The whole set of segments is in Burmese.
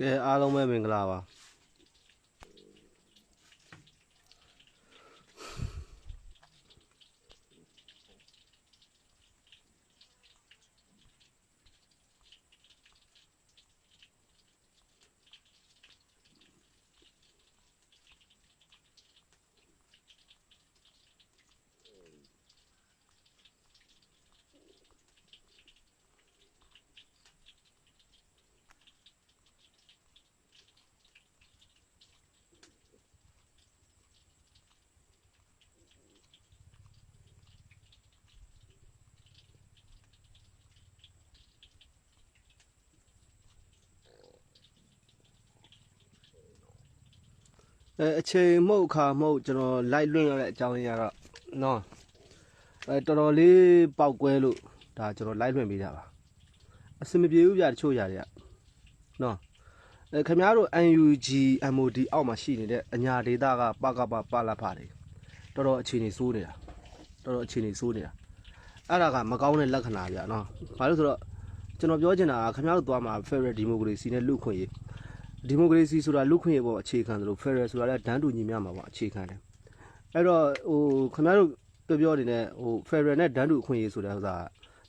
ကဲအားလုံးပဲမင်္ဂလာပါ အဲအချိန်မှုတ်အခါမှုတ်ကျွန်တော်လိုက်လွင့်ရတဲ့အကြောင်းရင်းကတော့နော်အဲတော်တော်လေးပောက်ကွဲလို့ဒါကျွန်တော်လိုက်လွင့်ပေးတာပါအစင်မပြေဘူးဗျာတချို့ຢာတွေကနော်အဲခင်ဗျားတို့ UNG MOD အောက်မှာရှိနေတဲ့အညာဒေတာကပကပပလာဖာတွေတော်တော်အခြေအနေစိုးနေတာတော်တော်အခြေအနေစိုးနေတာအဲ့ဒါကမကောင်းတဲ့လက္ခဏာဗျာနော်ဘာလို့ဆိုတော့ကျွန်တော်ပြောချင်တာကခင်ဗျားတို့သွားမှာ Federal Democracy နဲ့လူ့ခွင့်ရေး ဒီမိုကရေစီဆိုတာလူခွင့်ရေးပေါ်အခြေခံတယ်လို့ဖက်ဒရယ်ဆိုတာလည်းဒန်းတူညီမျှမှာပေါ့အခြေခံတယ်အဲ့တော့ဟိုခင်ဗျားတို့ပြောပြောနေတဲ့ဟိုဖက်ဒရယ်နဲ့ဒန်းတူအခွင့်ရေးဆိုတာက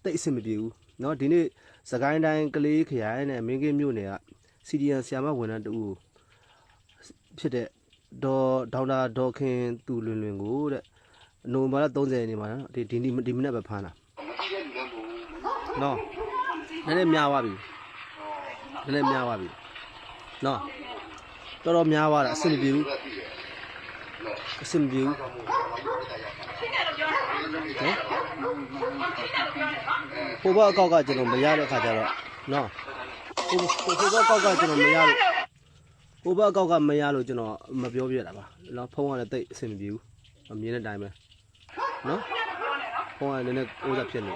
တိတ်အဆင်မပြေဘူးเนาะဒီနေ့စကိုင်းတိုင်းကလေးခရိုင်နဲ့မင်းကင်းမြို့နယ်ကစီဒီအန်ဆီယာမဝန်ထမ်းတူဖြစ်တဲ့ဒေါ်ဒေါက်တာဒေါ်ခင်သူလွင်လွင်ကိုတဲ့နိုဝင်ဘာလ30ရက်နေ့မှာနော်ဒီဒီဒီမနေ့ပဲဖမ်းတာနော်နည်းနည်းများသွားပြီနည်းနည်းများသွားပြီ နော်တော်တော်များသွားတာအဆင်မပြေဘူးအဆင်မပြေဘူးနော်ဟိုဘက်အကောက်ကကျွန်တော်မရတဲ့ခါကျတော့နော်ဟိုဟိုဘက်အကောက်ကကျွန်တော်မရလို့ဟိုဘက်အကောက်ကမရလို့ကျွန်တော်မပြောပြတာပါနော်ဖုန်းကလည်းတိတ်အဆင်မပြေဘူးအမြင်တဲ့အတိုင်းပဲနော်ဖုန်းကလည်းနည်းနည်းဥစားဖြစ်နေ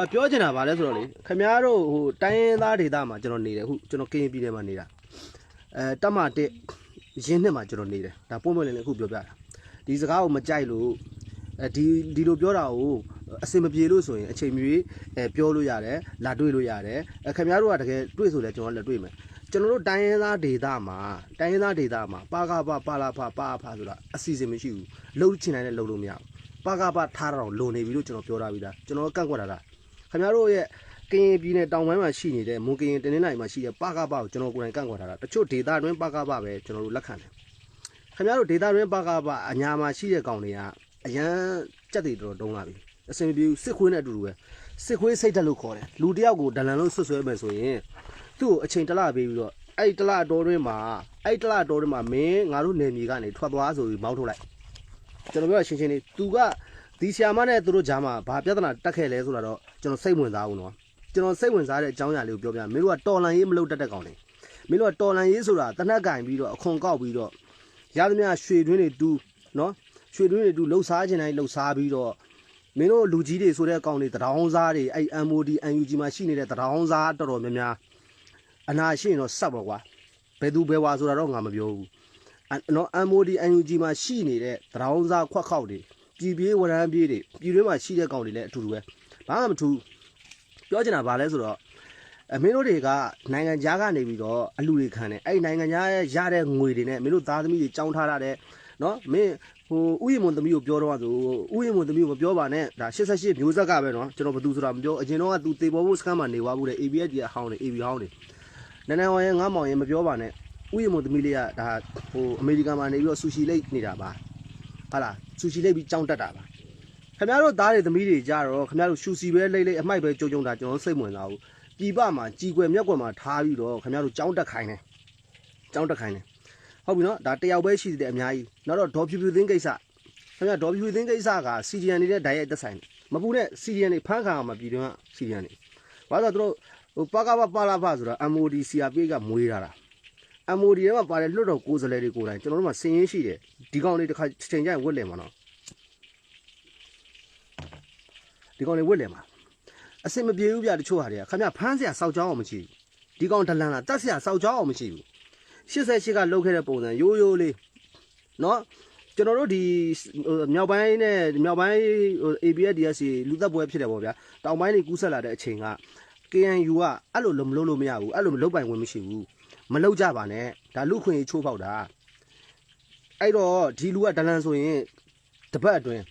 အပြောချင်တာဗာလဲဆိုတော့လေခင်ဗျားတို့ဟိုတိုင်းရင်းသားဒေသမှာကျွန်တော်နေတယ်အခုကျွန်တော်ကရင်ပြည်နယ်မှာနေတာ အဲတက်မတက်ရင်းနှစ်မှာကျွန်တော်နေတယ်ဒါပုံမှန်လည်းအခုပြောပြတာဒီစကားကိုမကြိုက်လို့အဲဒီဒီလိုပြောတာကိုအစင်မပြေလို့ဆိုရင်အချိန်မီအဲပြောလို့ရတယ်လာတွေ့လို့ရတယ်အဲခင်ဗျားတို့ကတကယ်တွေ့ဆိုလဲကျွန်တော်လည်းတွေ့မယ်ကျွန်တော်တို့တိုင်းရင်းသားဒေသမှာတိုင်းရင်းသားဒေသမှာပါကပပါလာဖပါဖဆိုတာအစီအစဉ်မရှိဘူးလှုပ်ချင်တိုင်းလည်းလှုပ်လို့မရဘူးပါကပထားတာတော့လုံနေပြီလို့ကျွန်တော်ပြောထားပြီးသားကျွန်တော်ကန့်ကွက်တာလားခင်ဗျားတို့ရဲ့ ကရင်ပြည်နယ်တောင်ပိုင်းမှာရှိနေတဲ့မွန်ကရင်တင်းနှင်းနိုင်မှာရှိတဲ့ပကပကိုကျွန်တော်ကိုယ်တိုင်ကန့်ကွက်ထားတာတချို့ဒေတာတွင်းပကပပဲကျွန်တော်တို့လက်ခံတယ်ခင်ဗျားတို့ဒေတာတွင်းပကပအညာမှာရှိတဲ့ကောင်တွေကအရန်ကြက်တွေတော်တော်တုံးလာပြီအစင်ပြေစစ်ခွေးနဲ့အတူတူပဲစစ်ခွေးစိတ်တက်လို့ခေါ်တယ်လူတယောက်ကိုဒလန်လို့ဆွဆွဲမယ်ဆိုရင်သူ့ကိုအချိန်တစ်လပေးပြီးတော့အဲ့ဒီတစ်လတော်တွင်းမှာအဲ့ဒီတစ်လတော်တွင်းမှာမင်းငါတို့နေမြေကနေထွက်သွားဆိုပြီးမောင်းထုတ်လိုက်ကျွန်တော်ပြောရှင်းရှင်းလေး तू ကဒီဆီယာမနဲ့သူတို့ဂျာမှာဘာပြဿနာတက်ခဲ့လဲဆိုတာတော့ကျွန်တော်စိတ်ဝင်စားဘူးနော် ကျွန်တော်စိတ်ဝင်စားတဲ့အကြောင်းအရာလေးကိုပြောပြမင်းတို့ကတော်လန်ရေးမလုပ်တတ်တဲ့ကောင်တွေမင်းတို့ကတော်လန်ရေးဆိုတာတနက်ကင်ပြီးတော့အခွန်ကောက်ပြီးတော့ရသမျှရွှေတွင်းတွေတူးနော်ရွှေတွင်းတွေတူးလှုပ်ရှားခြင်းတိုင်းလှုပ်ရှားပြီးတော့မင်းတို့လူကြီးတွေဆိုတဲ့အကောင်တွေတရောင်းစားတွေအဲ့ MOD UNG မှာရှိနေတဲ့တရောင်းစားတော်တော်များများအနာရှိရင်တော့စပ်ပါကွာဘယ်သူဘယ်ဝါဆိုတာတော့ငါမပြောဘူးနော် MOD UNG မှာရှိနေတဲ့တရောင်းစားခွက်ခေါက်တွေပြည်ပြေးဝရမ်းပြေးတွေပြည်တွင်းမှာရှိတဲ့ကောင်တွေလည်းအတူတူပဲဘာမှမထူး ပြောချင်တာဘာလဲဆိုတော့အမင်းတို့တွေကနိုင်ငံခြားကနေပြီးတော့အလူတွေခံတယ်အဲ့ဒီနိုင်ငံခြားရဲ့ရတဲ့ငွေတွေနဲ့မင်းတို့သားသမီးတွေကြောင်းထားရတဲ့နော်မင်းဟိုဥယျာဉ်မွန်သမီးကိုပြောတော့ဆိုဥယျာဉ်မွန်သမီးကိုမပြောပါနဲ့ဒါ88မျိုးဆက်ကပဲနော်ကျွန်တော်ဘယ်သူဆိုတာမပြောအရင်တော့ကသူတေပေါ်ဖို့စကမ်းမှာနေသွားဘူးတဲ့ ABS ကြီးအဟောင်းတွေ AB ဟောင်းတွေနန်းနန်းဝရဲ့ငါမောင်ရဲ့မပြောပါနဲ့ဥယျာဉ်မွန်သမီးလေးကဒါဟိုအမေရိကန်မှာနေပြီးတော့ဆူရှီလိတ်နေတာပါဟာလားဆူရှီလိတ်ပြီးကြောင်းတက်တာပါ ခင်ဗျားတို့သားတွေသမီးတွေကြတော့ခင်ဗျားတို့ရှူစီပဲလိမ့်လိမ့်အမိုက်ပဲကြုံကြုံတာကျွန်တော်စိတ်ဝင်စားဘူးပြည်ပမှာကြီးကွယ်မြက်ကွယ်မှာထားပြီးတော့ခင်ဗျားတို့ကြောင်းတက်ခိုင်းတယ်ကြောင်းတက်ခိုင်းတယ်ဟုတ်ပြီနော်ဒါတယောက်ပဲရှိသေးတယ်အများကြီးနောက်တော့ဒေါ်ဖြူဖြူသင်းကိစ္စခင်ဗျာဒေါ်ဖြူဖြူသင်းကိစ္စကစီဒီအန်နေတဲ့ဓာတ်ရိုက်သက်ဆိုင်တယ်မပူတဲ့စီဒီအန်တွေဖမ်းခံအောင်မပြည်တွင်းကစီဒီအန်တွေဘာလို့လဲဆိုတော့ဟိုပါကပပါလာဖဆိုတာ MOD CRP ကမွေးတာလား MOD ထဲမှာပါတဲ့လွတ်တော်ကိုယ်စားလှယ်တွေကိုယ်တိုင်ကျွန်တော်တို့မှာစင်ရင်းရှိတယ်ဒီကောင်လေးတစ်ခါချိန်ကြရင်ဝက်လည်မှာနော် ဒီကောင်တွေဝစ်လဲမှာအစင်မပြေဘူးဗျတချို့ဟာတွေကခင်ဗျဖမ်းစရာစောက်ကြောင်းအောင်မရှိဘူးဒီကောင်ဒလန်လားတတ်စရာစောက်ကြောင်းအောင်မရှိဘူး88ကလုတ်ခဲ့တဲ့ပုံစံရိုးရိုးလေးเนาะကျွန်တော်တို့ဒီမြောက်ပိုင်းနဲ့မြောက်ပိုင်း ABS DSC လူသက်ပွဲဖြစ်တယ်ပေါ့ဗျာတောင်ပိုင်းတွေကူးဆက်လာတဲ့အချိန်က KNU ကအဲ့လိုလုံးမလုပ်လို့မရဘူးအဲ့လိုမလုပ်ပိုင်ဝင်မရှိဘူး မလောက်ကြပါနဲ့ဒါလူခွင့်ရေးချိုးဖောက်တာအဲ့တော့ဒီလူကဒလန်ဆိုရင်တပတ်အတွင်း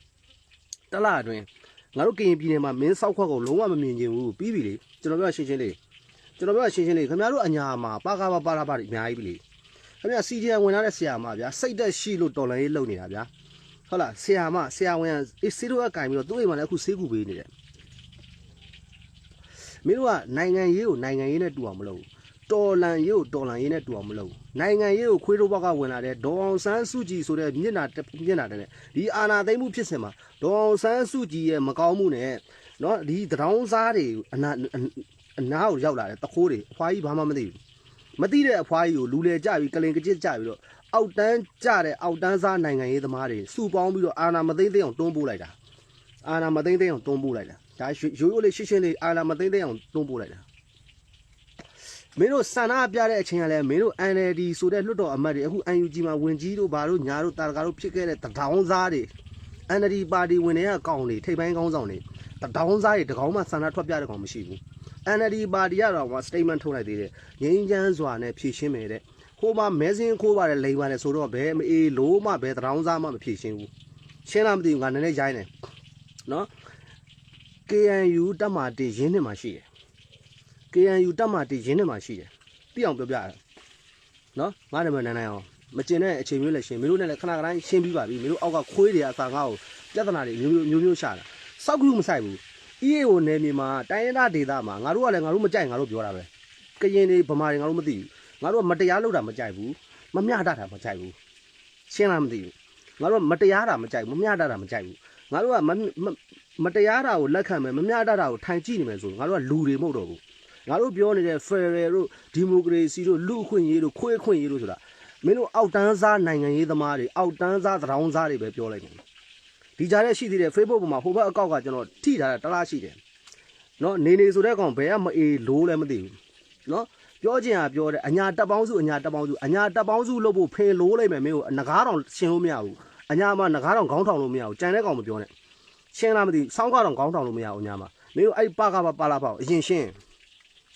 တစ်လအတွင်း ငါတို့ကရင်ပြည်နယ်မှာမင်းစောက်ခွက်ကိုလုံးဝမမြင်ချင်ဘူးပြီးပြီလေကျွန်တော်ပြောရှင်းရှင်းလေးကျွန်တော်ပြောရှင်းရှင်းလေးခင်ဗျားတို့အညာမှာပါကားပါပါလာပါတွေအများကြီးပြီလေခင်ဗျာစီဂျန်ဝင်လာတဲ့ဆရာမဗျာစိတ်သက်ရှိလို့တော်လန်ရေးလုပ်နေတာဗျာဟုတ်လားဆရာမဆရာဝန်ကအေးဆေးတို့ကကင်ပြီးတော့သူ့အိမ်မှာလည်းအခုဆေးကူပေးနေတယ်မင်းတို့ကနိုင်ငံရေးကိုနိုင်ငံရေးနဲ့တူအောင်မလုပ်ဘူး တော်လန်ရေးကိုတော်လန်ရေးနဲ့တူအောင်မလုပ်ဘူးနိုင်ငံရေးကိုခွေးတို့ဘက်ကဝင်လာတဲ့ဒေါအောင်ဆန်းစုကြည်ဆိုတဲ့မျက်နှာတက်မျက်နှာတဲ့ဒီအာဏာသိမ်းမှုဖြစ်စဉ်မှာဒေါအောင်ဆန်းစုကြည်ရဲ့မကောင်းမှုနဲ့နော်ဒီတရောင်းစားတွေအနာအနာကိုရောက်လာတဲ့တခိုးတွေအဖွားကြီးဘာမှမသိဘူးမသိတဲ့အဖွားကြီးကိုလူလေကြပြီးကလင်ကကြစ်ကြပြီးတော့အောက်တန်းကြတဲ့အောက်တန်းစားနိုင်ငံရေးသမားတွေစုပေါင်းပြီးတော့အာဏာမသိမ်းသိမ်းအောင်တွန်းပို့လိုက်တာအာဏာမသိမ်းသိမ်းအောင်တွန်းပို့လိုက်တာဒါရိုးရိုးလေးရှင်းရှင်းလေးအာဏာမသိမ်းသိမ်းအောင်တွန်းပို့လိုက်တာ မင်းတို့ဆန္ဒပြတဲ့အချိန်ကလည်းမင်းတို့ NLD ဆိုတဲ့လွှတ်တော်အမတ်တွေအခု UNG မှာဝင်ကြီးတို့ဘာတို့ညာတို့တာရကာတို့ဖြစ်ခဲ့တဲ့တထောင်စားတွေ NLD ပါတီဝင်တွေကကောင်းတွေထိပ်ပိုင်းကောင်းဆောင်တွေတထောင်စားတွေတကောင်မှဆန္ဒထွက်ပြတဲ့ကောင်မရှိဘူး NLD ပါတီကတော့မှ statement ထုတ်လိုက်သေးတယ်ငင်းချမ်းစွာနဲ့ဖြည့်ရှင်းမယ်တဲ့ဟိုမှာမဲစင်းခိုးပါတယ်လိန်ပါတယ်ဆိုတော့ဘယ်မအေးလို့မှဘယ်တထောင်စားမှမဖြည့်ရှင်းဘူးရှင်းလားမသိဘူးငါနည်းနည်းရိုင်းတယ်နော် KNU တက်မာတီရင်းနှစ်မှာရှိတယ် KNU တက်မှတည်ရင်းနဲ့မှရှိတယ်။သိအောင်ပြောပြရနော်ငါနာမည်နန်းနိုင်အောင်မကျင်တဲ့အချိန်မျိုးလည်းရှင်မင်းတို့နဲ့လည်းခဏခဏရှင်းပြီးပါပြီမင်းတို့အောက်ကခွေးတွေအစာငါ့ကိုပြဿနာတွေမျိုးမျိုးမျိုးမျိုးရှာတာစောက်ကလူမဆိုင်ဘူး EAO နယ်မြေမှာတိုင်းရင်းသားဒေသမှာငါတို့ကလည်းငါတို့မကြိုက်ငါတို့ပြောတာပဲကရင်တွေဗမာတွေငါတို့မသိဘူးငါတို့ကမတရားလုပ်တာမကြိုက်ဘူးမမျှတတာမကြိုက်ဘူးရှင်းလားမသိဘူးငါတို့ကမတရားတာမကြိုက်ဘူးမမျှတတာမကြိုက်ဘူးငါတို့ကမမမတရားတာကိုလက်ခံမယ်မမျှတတာကိုထိုင်ကြည့်နေမယ်ဆိုရင်ငါတို့ကလူတွေမဟုတ်တော့ဘူး ငါတို့ပြောနေတဲ့ Federal တို့ဒီမိုကရေစီတို့လူအခွင့်အရေးတို့ခွေးအခွင့်အရေးတို့ဆိုတာမင်းတို့အောက်တန်းစားနိုင်ငံရေးသမားတွေအောက်တန်းစားသရောင်းစားတွေပဲပြောလိုက်တယ်ဒီကြားထဲရှိသေးတယ် Facebook ပေါ်မှာဟိုဘက်အကောက်ကကျွန်တော်ထိထားတာတစ်လားရှိတယ်နော်နေနေဆိုတဲ့ကောင်ဘယ်ကမအေးလို့လည်းမသိဘူးနော်ပြောချင်တာပြောတယ်အညာတက်ပေါင်းစုအညာတက်ပေါင်းစုအညာတက်ပေါင်းစုလို့ဖို့ဖင်လို့လိုက်မယ်မင်းကိုငကားတောင်ရှင်းလို့မရဘူးအညာမှာငကားတောင်ခေါင်းထောင်လို့မရဘူးကြံတဲ့ကောင်မပြောနဲ့ရှင်းလားမသိဘူးစောင်းကားတောင်ခေါင်းထောင်လို့မရဘူးညာမှာမင်းတို့အဲ့ပါကပါပါလာပေါ့အရင်ရှင်း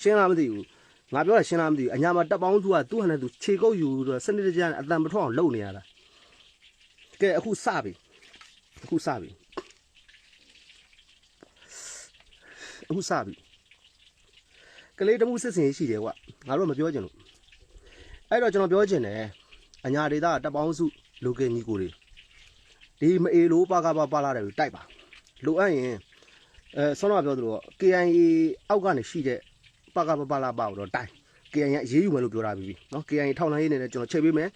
ရှင်းလားမသိဘူးငါပြောတာရှင်းလားမသိဘူးအညာမှာတက်ပေါင်းသူကသူ့ဟန်နဲ့သူခြေကုပ်ယူတော့စနစ်တကျနဲ့အတန်မထွက်အောင်လုပ်နေရတာကဲအခုစပြီအခုစပြီအခုစပြီကလေးတမှုစစ်စင်ရှိတယ်ကွာငါတို့ကမပြောချင်လို့အဲ့တော့ကျွန်တော်ပြောချင်တယ်အညာဒေတာတက်ပေါင်းစုလူကင်ကြီးကိုတွေဒီမအေလို့ပါကပါပါလာတယ်ကိုတိုက်ပါလိုအပ်ရင်အဲဆောင်းတော့ပြောသလို KIA အောက်ကနေရှိတဲ့ ပကပပလာပါတော့တိုင်း KIA ရဲ့အေးအေးယူမယ်လို့ပြောတာပြီနော် KIA ထောက်လိုင်းရေးနေနဲ့ကျွန်တော်ချိန်ပေးမယ်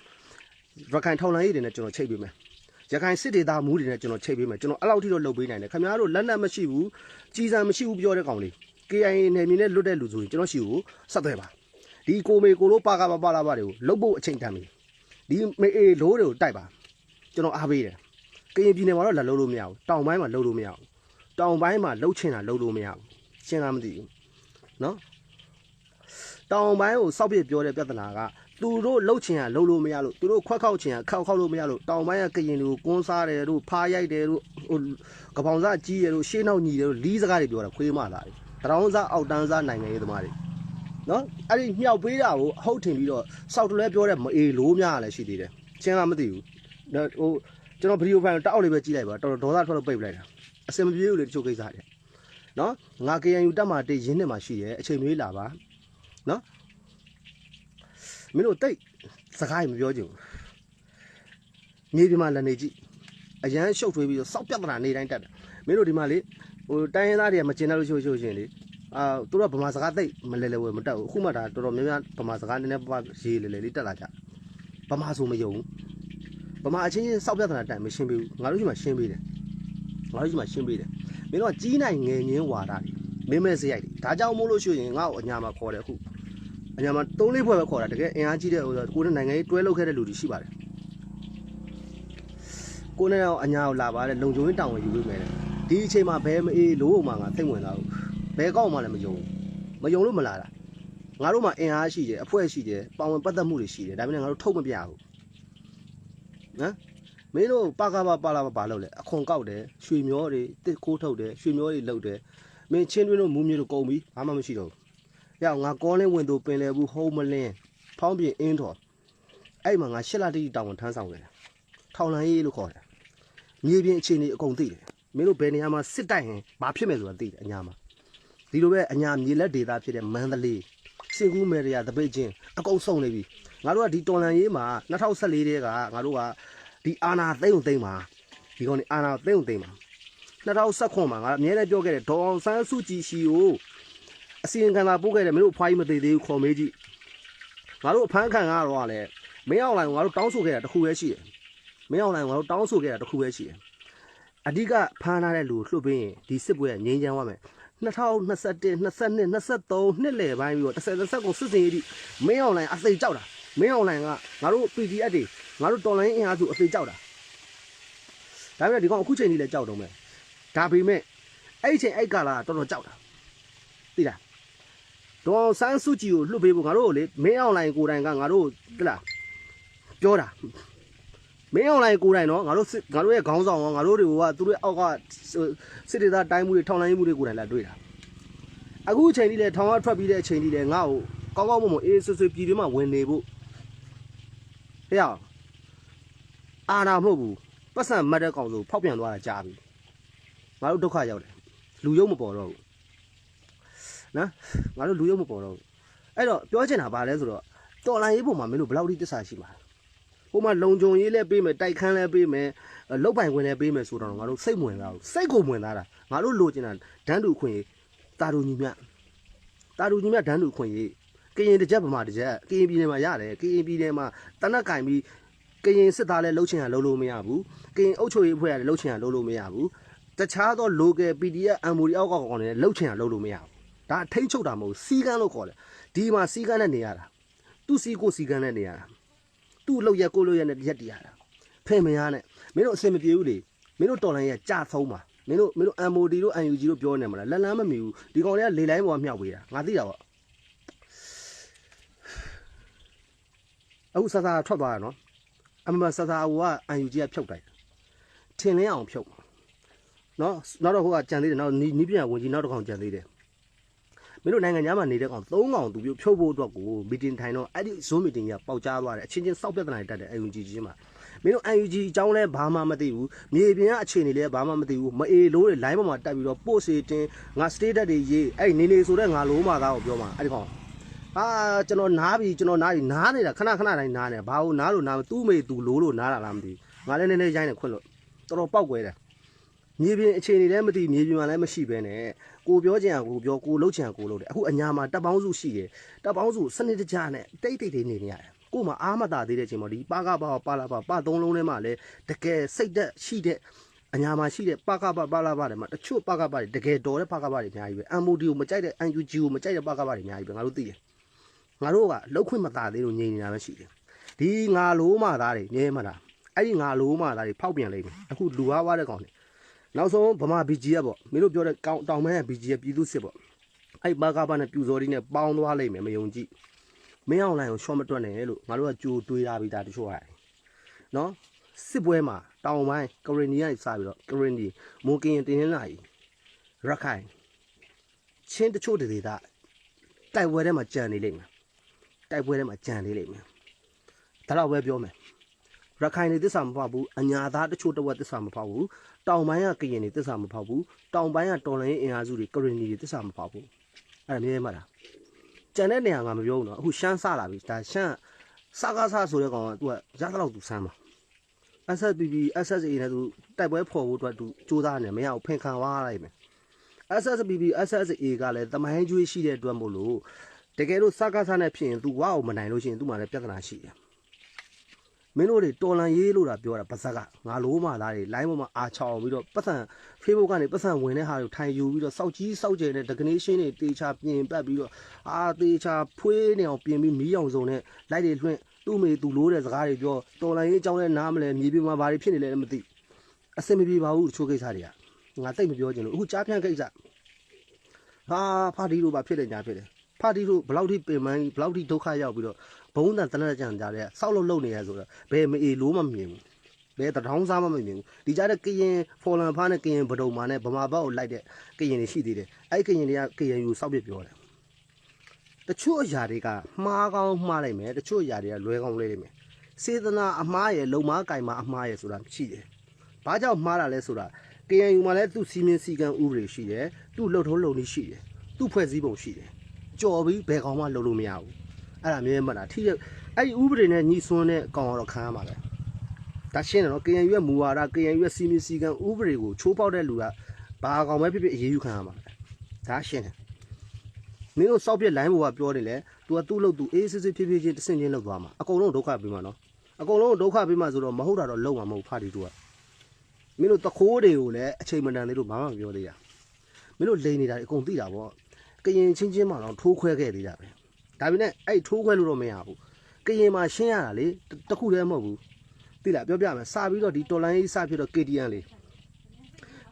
ရခိုင်ထောက်လိုင်းရေးတွေနဲ့ကျွန်တော်ချိန်ပေးမယ်ရခိုင်စစ်ဒေသမူးတွေနဲ့ကျွန်တော်ချိန်ပေးမယ်ကျွန်တော်အဲ့လောက်ထိတော့လုပ်ပေးနိုင်တယ်ခင်ဗျားတို့လက်နက်မရှိဘူးကြီးစံမရှိဘူးပြောတဲ့ကောင်လေး KIA နယ်မြေနဲ့လွတ်တဲ့လူဆိုရင်ကျွန်တော်ရှိကိုဆက်သွယ်ပါဒီကိုမေကိုလိုပါကပါပါလာပါတွေကိုလုတ်ဖို့အချိန်တန်ပြီဒီမေအေလိုးတွေကိုတိုက်ပါကျွန်တော်အားပေးတယ်ကရင်ပြည်နယ်မှာတော့လက်လုံးလို့မရဘူးတောင်ပိုင်းမှာလုံးလို့မရဘူးတောင်ပိုင်းမှာလှုပ်ချင်တာလှုပ်လို့မရဘူးရှင်းလားမသိဘူးနော် တောင်ပိုင်းကိုစောက်ပြစ်ပြောတဲ့ပြဿနာကသူတို့လှုပ်ချင်တာလှုပ်လို့မရလို့သူတို့ခွက်ခောက်ချင်တာခောက်ခောက်လို့မရလို့တောင်ပိုင်းကကရင်တွေကိုကွန်းစားတယ်တို့ဖားရိုက်တယ်တို့ဟိုကပောင်စားကြီးတယ်တို့ရှေးနောက်ညီတယ်တို့လီးစကားတွေပြောတာခွေးမလာတယ်တရောင်းစားအောက်တန်းစားနိုင်ငံရေးသမားတွေနော်အဲ့ဒီမြောက်ပေးတာကိုအဟုတ်ထင်ပြီးတော့စောက်တလဲပြောတဲ့မအေလို့များလည်းရှိသေးတယ်ရှင်းလားမသိဘူးဟိုကျွန်တော်ဗီဒီယိုဖိုင်တောက်လေးပဲကြည့်လိုက်ပါတော်တော်ဒေါသထွက်လို့ပိတ်ပလိုက်တာအစင်မပြေဘူးလေတချို့ကိစ္စတွေနော်ငါ KNU တက်မှာတေးရင်းနဲ့မှာရှိရဲအချိန်မွေးလာပါ နော်မင်းတို့တိတ်စကားမပြောချင်ဘူးမြေပြင်မှာလည်းနေကြည့်အရန်ရှုပ်ထွေးပြီးတော့စောက်ပြဿနာနေတိုင်းတက်တယ်မင်းတို့ဒီမှာလေဟိုတိုင်းရင်းသားတွေကမကျင်တဲ့လို့ရှို့ရှို့ရှင်လေအာသူတို့ကဗမာစကားတိတ်မလဲလဲဝယ်မတက်ဘူးအခုမှဒါတော်တော်များများဗမာစကားနည်းနည်းပါးရေးလေလေလေးတက်လာကြဗမာဆိုမယုံဘူးဗမာအချင်းချင်းစောက်ပြဿနာတက်မရှင်းပေးဘူးငါတို့ဒီမှာရှင်းပေးတယ်ငါတို့ဒီမှာရှင်းပေးတယ်မင်းတို့ကကြီးနိုင်ငယ်ငင်းဝါဒတွေမင်းမဲစရိုက်တွေဒါကြောင့်မို့လို့ရှိရင်ငါ့ကိုအညာမှာခေါ်တယ်အခု အညာမှာ၃လေးဖွဲ့ပဲခေါ်တာတကယ်အင်အားကြီးတဲ့ဟိုကိုနဲ့နိုင်ငံရေးတွဲလုပ်ခဲ့တဲ့လူတွေရှိပါတယ်ကိုနဲ့တော့အညာကိုလာပါတယ်လုံခြုံရေးတောင်းဝင်ယူပေးမယ်တဲ့ဒီအချိန်မှာဘယ်မအေးလို့မှငါသိမ့်ဝင်လာဘူးဘယ်ကောက်မှလည်းမယုံဘူးမယုံလို့မလာတာငါတို့မှာအင်အားရှိတယ်အဖွဲ့ရှိတယ်ပါဝင်ပတ်သက်မှုတွေရှိတယ်ဒါပေမဲ့ငါတို့ထုတ်မပြဘူးနော်မင်းတို့ပါကားပါပါလာပါပါလို့လေအခွန်ကောက်တယ်ရွှေမျောတွေတစ်ခိုးထုတ်တယ်ရွှေမျောတွေလှုပ်တယ်မင်းချင်းတွင်းတို့မူးမြေတို့ကုန်ပြီဘာမှမရှိတော့ဘူး။ ရောက်ငါကောလင်းဝင်သူပင်လေဘူးဟုံးမလင်းဖောင်းပြင်အင်းတော်အဲ့မှာငါရှစ်လတိတောင်ဝန်ထမ်းဆောင်ခဲ့တယ်ထောင်လန်းရေးလို့ခေါ်တယ်မြေပြင်အခြေအနေအကုန်သိတယ်မင်းတို့ဘယ်နေရာမှာစစ်တိုက်ရင်ဘာဖြစ်မယ်ဆိုတာသိတယ်အညာမှာဒီလိုပဲအညာမြေလက်ဒေသဖြစ်တဲ့မန္တလေးစင်ကူးမယ်ရတပိတ်ချင်းအကုန်စုံနေပြီငါတို့ကဒီတော်လန်ရေးမှာ2014တည်းကငါတို့ကဒီအာနာသိမ့်ုံသိမ့်မှာဒီကောင်นี่အာနာသိမ့်ုံသိမ့်မှာ2019မှာငါအမြဲတမ်းပြောခဲ့တယ်ဒေါ်အောင်ဆန်းစုကြည်ရှိကို အစီရင်ခံစာပို့ခဲ့တယ်မင်းတို့အဖွားကြီးမသေးသေးဘူးခေါ်မေးကြည့်ငါတို့အဖမ်းခံရတော့ကလည်းမင်းအောင်လိုင်ကိုငါတို့တောင်းဆိုခဲ့တာတစ်ခုပဲရှိတယ်မင်းအောင်လိုင်ကိုငါတို့တောင်းဆိုခဲ့တာတစ်ခုပဲရှိတယ်အဓိကဖမ်းထားတဲ့လူကိုလွှတ်ပေးရင်ဒီစစ်ပွဲကငြိမ်းချမ်းသွားမယ်2021 22 23နှစ်လယ်ပိုင်းပြီးတော့30 30ကိုစစ်စင်ရေးဒီမင်းအောင်လိုင်အသိကြောက်တာမင်းအောင်လိုင်ကငါတို့ PDF တွေငါတို့တော်လိုင်းအင်အားစုအသိကြောက်တာဒါပေမဲ့ဒီကောင်အခုချိန်ကြီးလည်းကြောက်တော့မယ်ဒါပေမဲ့အဲ့ဒီချိန်အဲ့ကာလာကတော်တော်ကြောက်တာသိလား ဒေါ်အောင်ဆန်းစုကြည်ကိုလွတ်ပေးဖို့ငါတို့ကိုလေမင်းအောင်လိုင်ကိုယ်တိုင်ကငါတို့သိလားပြောတာမင်းအောင်လိုင်ကိုယ်တိုင်တော့ငါတို့စစ်ငါတို့ရဲ့ခေါင်းဆောင်ရောငါတို့တွေကသူတို့အောက်ကစစ်ဒေသတိုင်းမှုတွေထောင်လိုင်းမှုတွေကိုယ်တိုင်လာတွေ့တာအခုအချိန်ကြီးလေထောင်ကထွက်ပြီးတဲ့အချိန်ကြီးလေငါ့ကိုကောင်းကောင်းမွန်မွန်အေးဆွဆွပြည်တွင်းမှာဝင်နေဖို့ဟဲ့အောင်အာနာမဟုတ်ဘူးပတ်စံမတ်တဲ့ကောင်ဆိုဖောက်ပြန်သွားတာကြားပြီငါတို့ဒုက္ခရောက်တယ်လူယုံမပေါ်တော့ဘူး နော်ငါတို့လူယုံမပေါ်တော့ဘူးအဲ့တော့ပြောချင်တာဘာလဲဆိုတော့တော်လိုင်းရေးပုံမှာမင်းတို့ဘယ်လောက်ထိတစ္ဆာရှိမှာလဲဟိုမှာလုံကြုံရေးလည်းပေးမယ်တိုက်ခန်းလည်းပေးမယ်လုတ်ပိုင်ခွင့်လည်းပေးမယ်ဆိုတော့ငါတို့စိတ်ဝင်သားဘူးစိတ်ကိုဝင်သားတာငါတို့လိုချင်တာဒန်းတူခွင့်ရေးတာတူညီမြတာတူညီမြဒန်းတူခွင့်ရေးကရင်တစ်ချက်ဗမာတစ်ချက်ကရင်ပြည်နယ်မှာရတယ်ကရင်ပြည်နယ်မှာတနက်ကင်ပြီးကရင်စစ်သားလည်းလှုပ်ချင်တာလှုပ်လို့မရဘူးကရင်အုပ်ချုပ်ရေးအဖွဲ့ကလည်းလှုပ်ချင်တာလှုပ်လို့မရဘူးတခြားသော local PDF MOD အောက်ကောက်ကောင်တွေလည်းလှုပ်ချင်တာလှုပ်လို့မရဘူး ဒါအထိမ့်ချုပ်တာမဟုတ်စီကန်းလို့ခေါ်တယ်ဒီမှာစီကန်းနဲ့နေရတာသူ့စီကိုစီကန်းနဲ့နေရတာသူ့လှုပ်ရက်ကိုလှုပ်ရက်နဲ့ရက်တည်ရတာဖဲ့မရနဲ့မင်းတို့အစင်မပြေဘူးလေမင်းတို့တော်လိုင်းရဲ့ကြာဆုံးပါမင်းတို့မင်းတို့ MOD တို့ UNG တို့ပြောနေမှာလားလန်လန်းမမီဘူးဒီကောင်တွေကလေလိုင်းပေါ်မြောက်ပေးတာငါသိတာပေါ့အခုစစာထွက်သွားတာနော်အမှန်စစာဟိုက UNG ကဖြုတ်တိုင်းထင်လင်းအောင်ဖြုတ်နော်နောက်တော့ဟိုကကြံသေးတယ်နောက်နီးပြန်ဝင်ကြီးနောက်တစ်ကောင်ကြံသေးတယ် မင်းတို့နိုင်ငံသားမှာနေတဲ့ကောင်၃ကောင်သူပြုတ်ဖြုတ်ဖို့အတွက်ကိုမီတင်ထိုင်တော့အဲ့ဒီ Zoom meeting ကပေါက်ကြားသွားတယ်အချင်းချင်းစောက်ပြဿနာတွေတက်တယ် UNG ချင်းမှာမင်းတို့ UNG အကြောင်းလဲဘာမှမသိဘူးမြေပြင်ကအခြေအနေလဲဘာမှမသိဘူးမအေလို့တွေ line ပေါ်မှာတက်ပြီးတော့ပို့စီတင်ငါ status တွေရေးအဲ့နေနေဆိုတဲ့ငါလုံးမသားကိုပြောမှာအဲ့ဒီကောင်အာကျွန်တော်နားပြီကျွန်တော်နားပြီနားနေတာခဏခဏတိုင်းနားနေဘာလို့နားလို့နားသူ့မေသူလို့လို့နားတာလားမသိဘူးငါလည်းနည်းနည်းရိုင်းနေခွင့်လို့တော်တော်ပောက်ကွဲတယ် မြေပြင်အခြေအနေလည်းမသိမြေပြင်မှာလည်းမရှိဘဲနဲ့ကိုပြောချင်အောင်ကိုပြောကိုလှုပ်ချင်အောင်ကိုလှုပ်တယ်အခုအညာမှာတပ်ပေါင်းစုရှိတယ်တပ်ပေါင်းစုစနစ်တကျနဲ့တိတ်တိတ်တိတ်နေနေရတယ်ကို့မှာအားမတာသေးတဲ့အချိန်မှာဒီပါကပါပါလာပါပါသုံးလုံးထဲမှာလည်းတကယ်စိတ်သက်ရှိတဲ့အညာမှာရှိတဲ့ပါကပါပါလာပါတွေမှာတချို့ပါကပါတွေတကယ်တော်တဲ့ပါကပါတွေအများကြီးပဲ MOD ကိုမကြိုက်တဲ့ UNG ကိုမကြိုက်တဲ့ပါကပါတွေအများကြီးပဲငါတို့သိတယ်ငါတို့ကလှုပ်ခွင့်မတာသေးလို့ငြိမ်နေတာပဲရှိတယ်ဒီငါလိုးမသားတွေငြဲမလားအဲ့ဒီငါလိုးမသားတွေဖောက်ပြန်လိမ့်မယ်အခုလူဝါးဝါးတဲ့ကောင်တွေ နောက်ဆုံးဗမာ BG ရက်ပေါ့မင်းတို့ပြောတဲ့ကောင်းတောင်မဲ BG ရက်ပြည်သူစစ်ပေါ့အဲ့ပါကပါနဲ့ပြူစော်ဒီနဲ့ပေါင်းသွားလိမ့်မယ်မယုံကြည်မင်းအောင်လိုင်းကိုရှော့မတွက်နဲ့လို့ငါတို့ကကြိုတွေးထားပြီးသားတချို့ဟာနော်စစ်ပွဲမှာတောင်ပိုင်းကရင်နီကနေစပြီးတော့ကရင်နီမိုးကင်းတင်းနှင်းလာကြီးရခိုင်ချင်းတချို့ဒေသတိုက်ပွဲထဲမှာကြံနေလိမ့်မယ်တိုက်ပွဲထဲမှာကြံနေလိမ့်မယ်ဒါတော့ပဲပြောမယ် ရခိုင်နေသစ္စာမဖောက်ဘူးအညာသားတချို့တဝက်သစ္စာမဖောက်ဘူးတောင်ပိုင်းကကရင်နေသစ္စာမဖောက်ဘူးတောင်ပိုင်းကတော်လိုင်းအင်အားစုတွေကရင်နီတွေသစ္စာမဖောက်ဘူးအဲ့ဒါမြဲမှလားကြံတဲ့နေရာကမပြောဘူးနော်အခုရှမ်းစလာပြီဒါရှမ်းစကားစားဆိုတဲ့ကောင်ကသူကရသလောက်သူဆမ်းပါ SSBB SSA နဲ့သူတိုက်ပွဲဖော်ဖို့အတွက်သူစူးစမ်းနေမရဘူးဖင်ခံသွားလိုက်မယ် SSBB SSA ကလည်းတမိုင်းကျွေးရှိတဲ့အတွက်မို့လို့တကယ်လို့စကားစားနဲ့ဖြစ်ရင်သူဝါအောင်မနိုင်လို့ရှိရင်သူ့မှာလည်းပြဿနာရှိတယ် မင်းတို့တွေတော်လန်ရေးလို့တာပြောတာပါဇက်ကငါလိုးမှလားတွေ line ပေါ်မှာအာချောင်ပြီးတော့ပတ်စံ Facebook ကနေပတ်စံဝင်တဲ့ဟာတွေထိုင်ယူပြီးတော့စောက်ကြီးစောက်ကျယ်တဲ့ definition တွေတေချာပြင်ပတ်ပြီးတော့အာတေချာဖွေးနေအောင်ပြင်ပြီးမီးအောင်စုံနဲ့လိုက်တွေလွှင့်သူ့မေသူလိုးတဲ့စကားတွေပြောတော်လန်ရေးအကြောင်းလဲနားမလဲမြေပြင်မှာဘာတွေဖြစ်နေလဲမသိအစင်မပြေပါဘူးတချို့ကိစ္စတွေကငါတိတ်မပြောချင်လို့အခုကြားဖြန့်ကိစ္စဟာဖာဒီလိုပါဖြစ်တယ်ညာဖြစ်တယ်ဖာဒီလိုဘယ်လောက်ထိပင်မန်းဘယ်လောက်ထိဒုက္ခရောက်ပြီးတော့ ဘုံတန်တနက်ကြံကြတဲ့စောက်လို့လုံနေရဆိုတော့ဘယ်မအေလို့မှမမြင်ဘူးဘယ်တထောင်းစားမှမမြင်ဘူးဒီကြားတဲ့ကရင်ဖော်လန်ဖားနဲ့ကရင်ဗဒုံမာနဲ့ဗမာဘက်ကိုလိုက်တဲ့ကရင်တွေရှိသေးတယ်အဲ့ကရင်တွေကကရင်ယူစောက်ပြပြောတယ်တတချို့အရာတွေကမှားကောင်းမှားလိုက်မယ်တချို့အရာတွေကလွဲကောင်းလွဲလိုက်မယ်စေတနာအမှားရဲ့လုံမားကင်မာအမှားရဲ့ဆိုတာရှိတယ်ဘာကြောင့်မှားတာလဲဆိုတာ KNU မှာလည်းသူ့စီမင်းစီကံဥပဒေရှိတယ်သူ့လှုပ်ထုံးလုံနည်းရှိတယ်သူ့ဖွဲ့စည်းပုံရှိတယ်ကြော်ပြီးဘယ်ကောင်မှလုံလို့မရဘူး အဲ့ဒါမြဲမှတ်တာထိရအဲ့ဒီဥပဒေနဲ့ညီဆွန်းတဲ့ကောင်ကတော့ခံရမှာပဲဒါရှင်းတယ်နော် KNU ရဲ့မူဝါဒ KNU ရဲ့စီမင်းစီကံဥပဒေကိုချိုးဖောက်တဲ့လူကဘာကောင်ပဲဖြစ်ဖြစ်အရေးယူခံရမှာပဲဒါရှင်းတယ်မင်းတို့စောက်ပြက်လိုင်းဘောကပြောနေလေ तू ကသူ့လို့ तू အေးစစ်စစ်ဖြည်းဖြည်းချင်းတဆင့်ချင်းလောက်သွားမှာအကုန်လုံးဒုက္ခပေးမှာနော်အကုန်လုံးဒုက္ခပေးမှာဆိုတော့မဟုတ်တာတော့လုံးမှာမဟုတ်ဖာတီတူကမင်းတို့တခိုးတွေကိုလည်းအချိန်မတန်သေးလို့ဘာမှမပြောသေးရမင်းတို့လိန်နေတာအကုန်သိတာပေါ့ကရင်ချင်းချင်းမှတော့ထိုးခွဲခဲ့သေးတာပဲ ဒါပေမဲ့အဲ့ထိုးခွဲလို့တော့မရဘူးကရင်မှာရှင်းရတာလေတခုတည်းမဟုတ်ဘူးသိလားပြောပြမယ်စပြီးတော့ဒီတော်လိုင်းကြီးစဖြစ်တော့ KTN လေး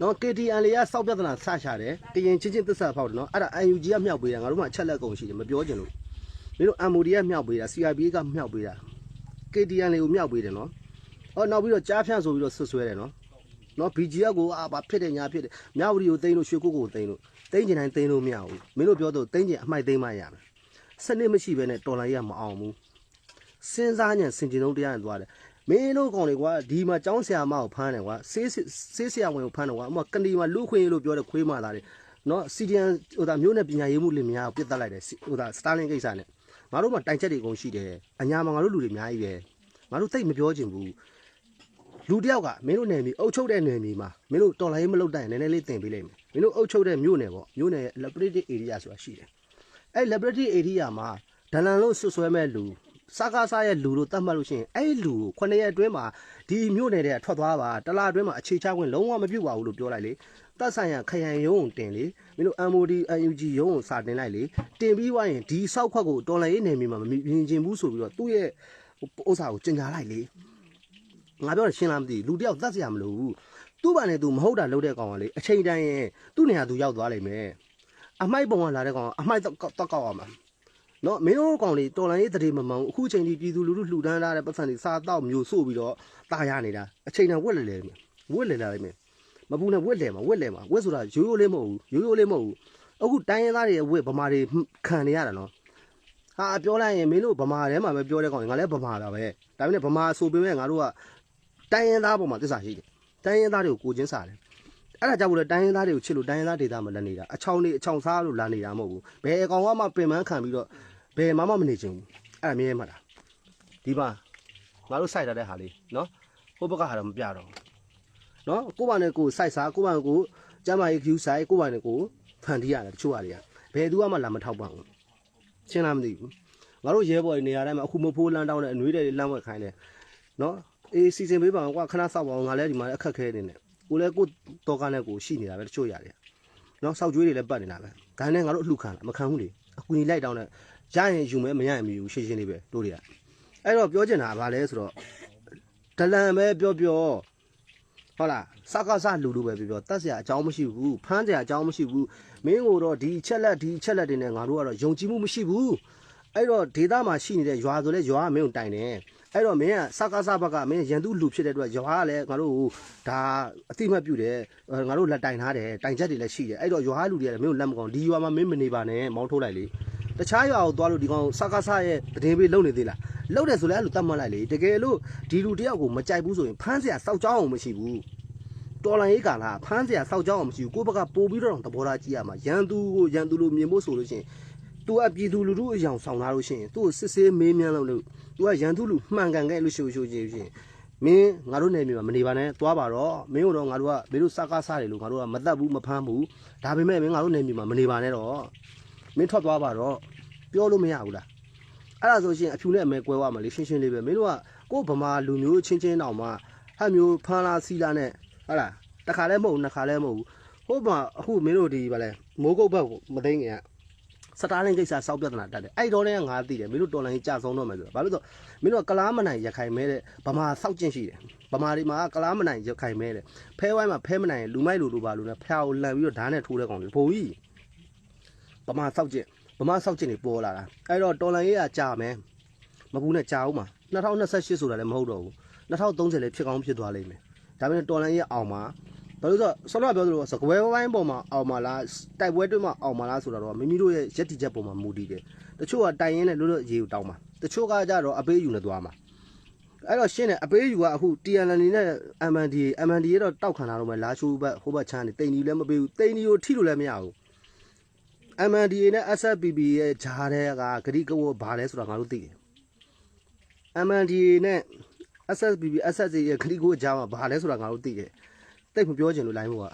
နော် KTN လေးကစောက်ပြဿနာဆရှာတယ်ကရင်ချင်းချင်းသစ္စာဖောက်တယ်နော်အဲ့ဒါ UNG ကမြောက်ပေးတာငါတို့မှအချက်လက်ကုန်ရှိတယ်မပြောချင်လို့မင်းတို့ MOD ကမြောက်ပေးတာ CRPA ကမြောက်ပေးတာ KTN လေးကိုမြောက်ပေးတယ်နော်ဟောနောက်ပြီးတော့ကြားဖြန့်ဆိုပြီးတော့ဆွဆွဲတယ်နော်နော် BGF ကိုအာဘာဖြစ်တယ်ညာဖြစ်တယ်မြောက်ဝတီကိုသိမ်းလို့ရွှေကုတ်ကိုသိမ်းလို့သိမ်းကျင်တိုင်းသိမ်းလို့မရဘူးမင်းတို့ပြောတော့သိမ်းကျင်အမိုက်သိမ်းမှရမယ် စနစ်မရှိဘဲနဲ့တော်လိုင်းရမအောင်ဘူးစဉ်းစားညံစင်ကျင်လုံးတရားနဲ့သွားတယ်မင်းတို့ကောင်တွေကွာဒီမှာចောင်းဆရာမကိုဖမ်းတယ်ကွာဆေးဆေးဆရာဝန်ကိုဖမ်းတယ်ကွာအမကနေမှာလူခွင့်လို့ပြောတဲ့ခွေးမလာတယ်နော်စီဒီအန်ဟိုဒါမျိုးနဲ့ပညာရေးမှုလင်များကိုပြစ်တက်လိုက်တယ်ဟိုဒါစတာလင်ကိစ္စနဲ့ငါတို့မှာတိုင်ချက်တွေအကုန်ရှိတယ်အညာမှာငါတို့လူတွေအများကြီးပဲငါတို့သိပ်မပြောချင်ဘူးလူတယောက်ကမင်းတို့နယ်မြေအုပ်ချုပ်တဲ့နယ်မြေမှာမင်းတို့တော်လိုင်းမလုပ်တတ်ရင်နည်းနည်းလေးတင်ပေးလိုက်မယ်မင်းတို့အုပ်ချုပ်တဲ့မြို့နယ်ပေါ့မြို့နယ်ရဲ့ laboratory area ဆိုတာရှိတယ် အဲ့ laboratory area မှာဒလန်လို့ဆွဆွဲမဲ့လူစကားစားရဲ့လူလို့တတ်မှတ်လို့ရှိရင်အဲ့ဒီလူကိုခုနှစ်ရက်အတွင်းမှာဒီမြို့နယ်တွေကထွက်သွားပါတလားအတွင်းမှာအခြေချခွင့်လုံးဝမပြုတ်ပါဘူးလို့ပြောလိုက်လေတက်ဆိုင်ရခရိုင်ရုံးကိုတင်လေမင်းတို့ MOD UNG ရုံးကိုစာတင်လိုက်လေတင်ပြီးွားရင်ဒီစောက်ခွက်ကိုတော်လိုင်းရေးနယ်မြေမှာမမြင်ချင်ဘူးဆိုပြီးတော့သူ့ရဲ့ဥစ္စာကိုကျင်ညာလိုက်လေငါပြောတယ်ရှင်းလားမသိဘူးလူတယောက်တတ်စရာမလိုဘူးသူ့ဘာနဲ့သူမဟုတ်တာလုပ်တဲ့ကောင်ကလေအချိန်တိုင်းရင်သူ့နေရာသူရောက်သွားလိမ့်မယ် အမိုက်ပုံကလာတဲ့ကောင်ကအမိုက်တော့တော့ကောက်အောင်မှာနော်မင်းတို့ကောင်လေးတော်လိုင်းရေးတရေမမှန်ဘူးအခုချိန်ကြီးပြည်သူလူထုလှူဒန်းထားတဲ့ပတ်စံတွေစားတော့မျိုးဆို့ပြီးတော့တာရနေတာအချိန်နဲ့ဝက်လေလေဝက်လေလာလိမ့်မယ်မပူနဲ့ဝက်လေမှာဝက်လေမှာဝက်ဆိုတာရိုးရိုးလေးမဟုတ်ဘူးရိုးရိုးလေးမဟုတ်ဘူးအခုတိုင်းရင်းသားတွေရဲ့ဝက်ဗမာတွေခံနေရတာနော်ဟာပြောလိုက်ရင်မင်းတို့ဗမာထဲမှာပဲပြောတဲ့ကောင်ငါလည်းဗမာပါပဲဒါပေမဲ့ဗမာဆိုပေမဲ့ငါတို့ကတိုင်းရင်းသားပေါ်မှာသစ္စာရှိတယ်တိုင်းရင်းသားတွေကိုကိုချင်းစားတယ် အဲ့ဒါကြောင့်မို့လဲတိုင်းရင်းသားတွေကိုချစ်လို့တိုင်းရင်းသားဒေသမှာလက်နေတာအချောင်းနေအချောင်းစားလို့လာနေတာမဟုတ်ဘူးဘယ်အကောင်ကမှပင်ပန်းခံပြီးတော့ဘယ်မှမမနေချင်ဘူးအဲ့ဒါမြဲမှာလားဒီမှာငါတို့စိုက်ထားတဲ့ဟာလေးနော်ဟိုဘက်ကဟာတော့မပြတော့ဘူးနော်ကိုယ့်ဘာနဲ့ကိုယ်စိုက်စားကိုယ့်ဘာနဲ့ကိုယ်ကျမ်းမာရေး view စိုက်ကိုယ့်ဘာနဲ့ကိုယ်ဖန်တီးရတယ်တချို့ဟာတွေကဘယ်သူမှလာမထောက်ပံ့ဘူးရှင်းလားမသိဘူးငါတို့ရဲဘော်တွေနေရာတိုင်းမှာအခုမဖိုးလန်းတောင်းတဲ့အနှွေးတွေလမ်းဝက်ခိုင်းတယ်နော်အေးစီစဉ်ပေးပါအောင်ကွာခဏစောက်ပါအောင်ငါလည်းဒီမှာအခက်ခဲနေတယ် ကိုလည်းကိုတော့ကနဲ့ကိုရှိနေတာပဲတချို့ရတယ်နော်စောက်ကျွေးတွေလည်းပတ်နေတာပဲဒါနဲ့ငါတို့အလှခံတာမခံဘူးလေအကူကြီးလိုက်တောင်းတဲ့ရရင်ယူမယ်မရရင်မယူဘူးရှင်းရှင်းလေးပဲတို့တွေကအဲ့တော့ပြောချင်တာကဘာလဲဆိုတော့ဒလန်ပဲပြောပြောဟုတ်လားစကားစလူလူပဲပြောပြောတတ်စရာအကြောင်းမရှိဘူးဖမ်းစရာအကြောင်းမရှိဘူးမင်းကိုတော့ဒီချက်လက်ဒီချက်လက်တွေနဲ့ငါတို့ကတော့ယုံကြည်မှုမရှိဘူးအဲ့တော့ဒေတာမှာရှိနေတဲ့ရွာဆိုလဲရွာကမင်းကိုတိုင်တယ် အဲ့တော့မင်းကစကားစဘက်ကမင်းရန်သူလူဖြစ်တဲ့အတွက်ရွာကလည်းငါတို့ဒါအတိမတ်ပြုတယ်ငါတို့လက်တိုင်ထားတယ်တိုင်ချက်တွေလည်းရှိတယ်အဲ့တော့ရွာလူတွေကလည်းမင်းကိုလက်မကောင်းဒီရွာမှာမင်းမနေပါနဲ့မောင်းထုတ်လိုက်လေတခြားရွာကိုသွားလို့ဒီကောင်စကားစရဲ့တည်င်းပေးလုံနေသေးလားလုံတယ်ဆိုလည်းအဲ့လိုတတ်မှတ်လိုက်လေတကယ်လို့ဒီလူတယောက်ကိုမကြိုက်ဘူးဆိုရင်ဖမ်းစရာစောက်ကြောင်းအောင်မရှိဘူးတော်လိုင်းရေးကာလဖမ်းစရာစောက်ကြောင်းအောင်မရှိဘူးကိုဘကပို့ပြီးတော့သဘောထားကြည့်ရမှာရန်သူကိုရန်သူလိုမြင်ဖို့ဆိုလို့ရှိရင်သူအပြည်သူလူထုအယောင်ဆောင်လာလို့ရှိရင်သူ့ကိုစစ်ဆေးမေးမြန်းလို့ तू ကရန်သူလူမှန်ကန်ခဲ့လို့ရှိလို့ရှိချင်းချင်းမင်းငါတို့နယ်မြေမှာမနေပါနဲ့သွားပါတော့မင်းတို့တော့ငါတို့ကမင်းတို့စကားစားတယ်လို့ငါတို့ကမတတ်ဘူးမဖမ်းဘူးဒါပေမဲ့မင်းငါတို့နယ်မြေမှာမနေပါနဲ့တော့မင်းထွက်သွားပါတော့ပြောလို့မရဘူးလားအဲ့ဒါဆိုရှင်အဖြူနဲ့အမဲကွဲသွားမှာလေရှင်းရှင်းလေးပဲမင်းတို့ကကို့ဗမာလူမျိုးချင်းချင်းတောင်မှဟတ်မျိုးဖမ်းလာစီလာနဲ့ဟုတ်လားတစ်ခါလဲမဟုတ်ဘူးနှစ်ခါလဲမဟုတ်ဘူးဟိုမှာအခုမင်းတို့ဒီဗာလဲမိုးကုတ်ဘက်ကိုမသိငင်က စတားလင်းကိစ္စစောက်ပြဿနာတက်တယ်အဲ့တော့လည်းငါသိတယ်မင်းတို့တော်လိုင်းကြဆုံးတော့မယ်ဆိုတာဘာလို့ဆိုမင်းတို့ကလားမနိုင်ရခိုင်မဲတဲ့ဗမာစောက်ကျင့်ရှိတယ်ဗမာတွေမှာကလားမနိုင်ရခိုင်မဲတဲ့ဖဲဝိုင်းမှာဖဲမနိုင်လူမိုက်လူလူပါလူနဲ့ဖျားကိုလန်ပြီးတော့ဓာတ်နဲ့ထိုးတဲ့ကောင်တွေဘိုးကြီးဗမာစောက်ကျင့်ဗမာဆောက်ကျင်တွေပေါ်လာတာအဲ့တော့တော်လန်ရေးကကြာမယ်မပူနဲ့ကြာအောင်ပါ2028ဆိုတာလည်းမဟုတ်တော့ဘူး2030လည်းဖြစ်ကောင်းဖြစ်သွားလိမ့်မယ်ဒါပေမဲ့တော်လန်ရေးအောင်မှာ ဘာလို့လဲဆိုတော့ဆောတော့ပြောသလိုစကွဲဝိုင်းပေါ်မှာအောင်မလားတိုက်ပွဲတွင်းမှာအောင်မလားဆိုတာတော့မိမိတို့ရဲ့ရက်တီချက်ပေါ်မှာမူတည်တယ်တချို့ကတိုင်ရင်းနဲ့လွတ်လွတ်ရေကိုတောင်းမှာတချို့ကကြတော့အပေးယူနေသွားမှာအဲ့တော့ရှင်းတယ်အပေးယူကအခု TNL နဲ့ MND MND ရတော့တောက်ခံလာတော့မယ်လာချိုးဘက်ဟိုဘက်ချမ်းနေတိန်ဒီလည်းမပေးဘူးတိန်ဒီကိုထိလို့လည်းမရဘူး MND နဲ့ SFPP ရဲ့ဂျားတဲ့ကဂရိကဝဘာလဲဆိုတာငါတို့သိတယ် MND နဲ့ SSPP SSA ရဲ့ဂရိကဝဂျားမှာဘာလဲဆိုတာငါတို့သိတယ် တိတ်မပြောချင်လို့လိုင်းမို့က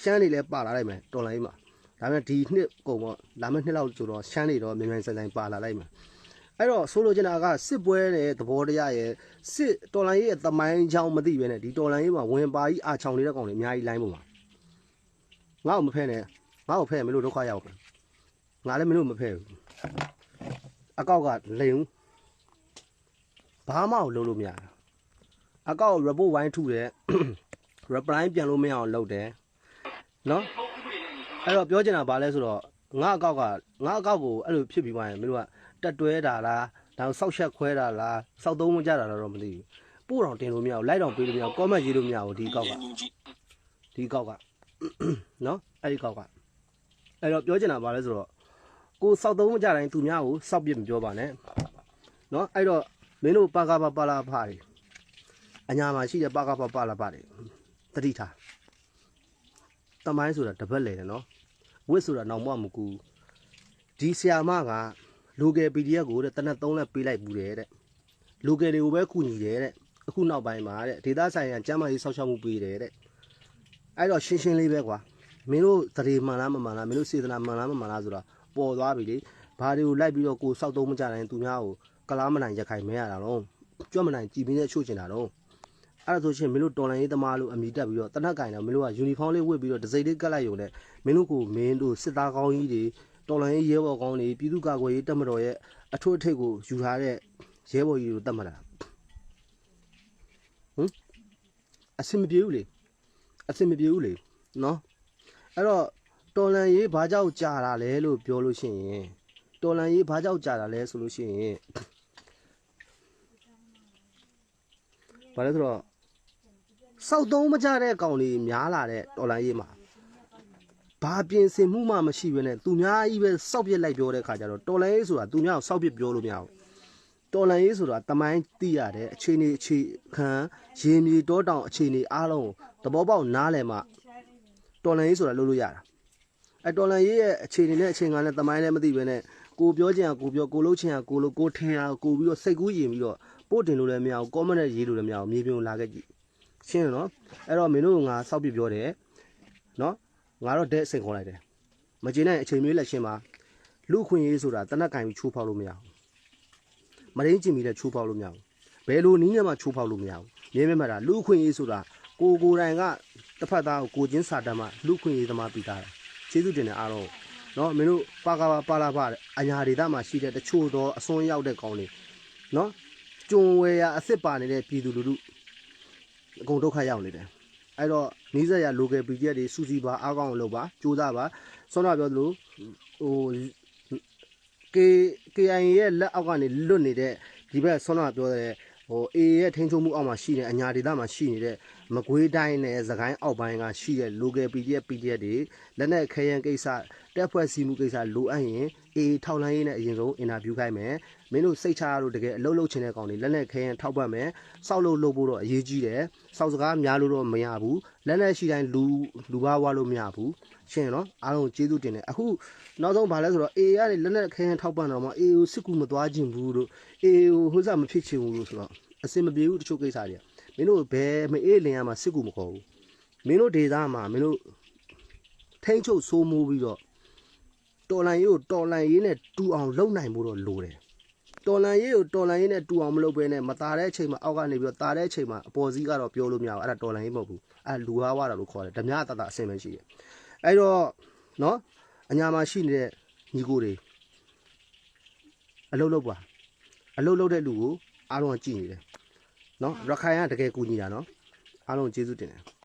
ရှမ်းနေလဲပါလာလိုက်မယ်တော်လိုင်းမှာဒါပေမဲ့ဒီနှစ်ကုန်တော့လာမယ့်နှစ်လောက်ကျတော့ရှမ်းနေတော့မြန်မြန်ဆိုင်ဆိုင်ပါလာလိုက်မယ်အဲ့တော့ဆိုလိုချင်တာကစစ်ပွဲတဲ့သဘောတရားရဲ့စစ်တော်လိုင်းရဲ့သမိုင်းချောင်းမသိပဲနဲ့ဒီတော်လိုင်းရေးမှာဝင်ပါကြီးအာချောင်နေတဲ့ကောင်တွေအများကြီးလိုင်းပုံမှာငါ့ကိုမဖဲနဲ့ငါ့ကိုဖဲမလို့ဒုက္ခရောက်ပဲငါလည်းမင်းတို့မဖဲဘူးအကောက်ကလိန်ဘာမှမလုပ်လို့မရဘူးအကောက် report ဝိုင်းထုတယ် reply ပြန်လို့မရအောင်လုပ်တယ်နော်အဲ့တော့ပြောချင်တာဘာလဲဆိုတော့ငါအကောက်ကငါအကောက်ကိုအဲ့လိုဖြစ်ပြီးမှရင်မင်းတို့ကတက်တွဲတာလားဒါဆောက်ရှက်ခွဲတာလားစောက်သုံးမကြတာတော့မသိဘူးပို့တော့တင်လို့မရဘူးလိုက်တော့ပေးလို့မရဘူး comment ရေးလို့မရဘူးဒီအကောက်ကဒီအကောက်ကနော်အဲ့ဒီအကောက်ကအဲ့တော့ပြောချင်တာဘာလဲဆိုတော့ကိုစောက်သုံးမကြတိုင်းသူများကိုစောက်ပြစ်မပြောပါနဲ့နော်အဲ့တော့မင်းတို့ပါကာပါပါလာဖားတွေအညာမှာရှိတဲ့ပါကာပါပါလာဖားတွေ တတိထားတမိုင်းဆိုတာတပတ်လေတယ်နော်ဝစ်ဆိုတာနောက်မှမကူဒီဆရာမက local PDF ကိုတဲ့တနက်3လက်ပေးလိုက်ဘူးတဲ့ local တွေကိုပဲကူညီတယ်တဲ့အခုနောက်ပိုင်းမှာတဲ့ဒေသဆိုင်ရာကျမ်းမာရေးစောင့်ရှောက်မှုပေးတယ်တဲ့အဲ့တော့ရှင်းရှင်းလေးပဲကွာမင်းတို့တရေမှန်လားမမှန်လားမင်းတို့စေတနာမှန်လားမမှန်လားဆိုတာပေါ်သွားပြီလေဘာတွေကိုလိုက်ပြီးတော့ကိုစောက်သုံးမကြနိုင်သူများကိုကလားမနိုင်ရခိုင်မဲရတာတော့ကြွမနိုင်ကြည်မင်းနဲ့ချို့ချင်တာတော့ အဲ့ဒါဆိုရှင်မင်းတို့တော်လန်ရေးသမားလို့အမိတက်ပြီးတော့တနက်ကင်တော့မင်းတို့ကယူနီဖောင်းလေးဝတ်ပြီးတော့ဒစိမ့်လေးကတ်လိုက်ရုံနဲ့မင်းတို့ကိုမင်းတို့စစ်သားကောင်းကြီးတွေတော်လန်ရေးရဲဘော်ကောင်းတွေပြည်သူ့ကာကွယ်ရေးတပ်မတော်ရဲ့အထွတ်အထိပ်ကိုယူထားတဲ့ရဲဘော်ကြီးကိုတတ်မှတ်တာဟမ်အဆင်မပြေဘူးလေအဆင်မပြေဘူးလေနော်အဲ့တော့တော်လန်ရေးဘာကြောက်ကြာတာလဲလို့ပြောလို့ရှိရင်တော်လန်ရေးဘာကြောက်ကြာတာလဲဆိုလို့ရှိရင်ဘာလဲဆိုတော့ စောက်သုံးမကြတဲ့ကောင်တွေများလာတဲ့တော်လန်ရေးမှာဘာပြင်ဆင်မှုမှမရှိဘဲနဲ့သူများကြီးပဲစောက်ပြစ်လိုက်ပြောတဲ့ခါကျတော့တော်လန်ရေးဆိုတာသူများကိုစောက်ပြစ်ပြောလို့မရဘူးတော်လန်ရေးဆိုတာတမိုင်းသိရတဲ့အခြေအနေအခြေခံရေမြေတောတောင်အခြေအနေအားလုံးကိုသဘောပေါက်နားလည်မှတော်လန်ရေးဆိုတာလုပ်လို့ရတာအဲတော်လန်ရေးရဲ့အခြေအနေနဲ့အချိန်ကလည်းတမိုင်းလည်းမသိပဲနဲ့ကိုပြောချင်တာကိုပြောကိုလုပ်ချင်တာကိုလုပ်ကိုထင်တာကိုပြီးတော့စိတ်ကူးယဉ်ပြီးတော့ပို့တင်လို့လည်းမရဘူး comment နဲ့ရေးလို့လည်းမရဘူးမြေပြင်ကိုလာခဲ့ကြည့် ချင်းနော်အဲ့တော့မင်းတို့ငါစောက်ပြပြောတယ်နော်ငါတော့ဒဲအစိန်ခေါ်လိုက်တယ်မကျေနပ်အချိန်မျိုးလက်ရှင်းမှာလူခွင့်ရေးဆိုတာတနက်ကင်ပြီးချိုးဖောက်လို့မရဘူးမရင်းကျင်ပြီးလည်းချိုးဖောက်လို့မရဘူးဘယ်လိုနည်းနဲ့မှချိုးဖောက်လို့မရဘူးမြဲမြဲမှတာလူခွင့်ရေးဆိုတာကိုကိုတိုင်ကတစ်ဖက်သားကိုကိုချင်းစာတမ်းမှလူခွင့်ရေးသမားပြီးသားတယ်ကျေးဇူးတင်တယ်အားလုံးနော်မင်းတို့ပါကပါပါလာပါအညာဒေသမှာရှိတဲ့တချို့သောအစွန်းရောက်တဲ့ကောင်းတွေနော်ကျွန်ဝယ်ရအစ်စ်ပါနေတဲ့ပြည်သူလူထု အကုန်ဒုက္ခရောက်နေတယ်အဲ့တော့နီးစပ်ရ local PDF တွေစူစီပါအားကောင်းအောင်လုပ်ပါကြိုးစားပါဆောနာပြောသလိုဟို K KIA ရဲ့လက်အောက်ကနေလွတ်နေတဲ့ဒီဘက်ဆောနာပြောတဲ့ဟို A ရဲ့ထိန်းချုပ်မှုအောက်မှာရှိနေအညာဒေသမှာရှိနေတဲ့မကွေးတိုင်းနဲ့သခိုင်းအောက်ပိုင်းကရှိတဲ့ local PDF PDF တွေလက်နက်ခဲယံကိစ္စတက်ဖွဲ့စီမှုကိစ္စလိုအပ်ရင် A ထောက်လိုင်းရေးနဲ့အရင်ဆုံးအင်တာဗျူးခိုင်းမယ်မင်းတို့စိတ်ချရလို့တကယ်အလုပ်လုပ်ချင်တဲ့ကောင်တွေလက်နက်ခဲယံထောက်ပတ်မယ်စောက်လို့လုပ်ဖို့တော့အရေးကြီးတယ်စောက်စကားများလို့တော့မရဘူးလက်နက်ရှိတိုင်းလူလူဘာဝါလို့မရဘူးရှင်းနော်အားလုံးကျေးဇူးတင်တယ်အခုနောက်ဆုံးဗာလဲဆိုတော့ A ကနေလက်နက်ခဲယံထောက်ပတ်တော့မှ A ကိုစစ်ကူမသွားခြင်းဘူးလို့ A ကိုဟိုစားမဖြစ်ချင်ဘူးလို့ဆိုတော့အစင်မပြေဘူးတချို့ကိစ္စတွေကမင်းတို့ဘယ်မအေးလင်ရမှာစစ်ကူမခေါ်ဘူးမင်းတို့ဒေသမှာမင်းတို့ထိန်းချုပ်စိုးမိုးပြီးတော့ တော်လန်ရေးကိုတော်လန်ရေးနဲ့တူအောင်လုပ်နိုင်ဖို့တော့လိုတယ်တော်လန်ရေးကိုတော်လန်ရေးနဲ့တူအောင်မလုပ်ဘဲနဲ့မตาတဲ့အချိန်မှာအောက်ကနေပြီးတော့ตาတဲ့အချိန်မှာအပေါ်စီးကတော့ပြောလို့မရဘူးအဲ့ဒါတော်လန်ရေးမဟုတ်ဘူးအဲ့လူဟာဝါတာလို့ခေါ်တယ်ဓမြတတအစင်ပဲရှိတယ်အဲ့တော့နော်အညာမှာရှိနေတဲ့ညီကိုတွေအလုပ်လုပ်ပါအလုပ်လုပ်တဲ့လူကိုအားလုံးကကြည့်နေတယ်နော်ရခိုင်ကတကယ်ကူညီတာနော်အားလုံးကျေးဇူးတင်တယ်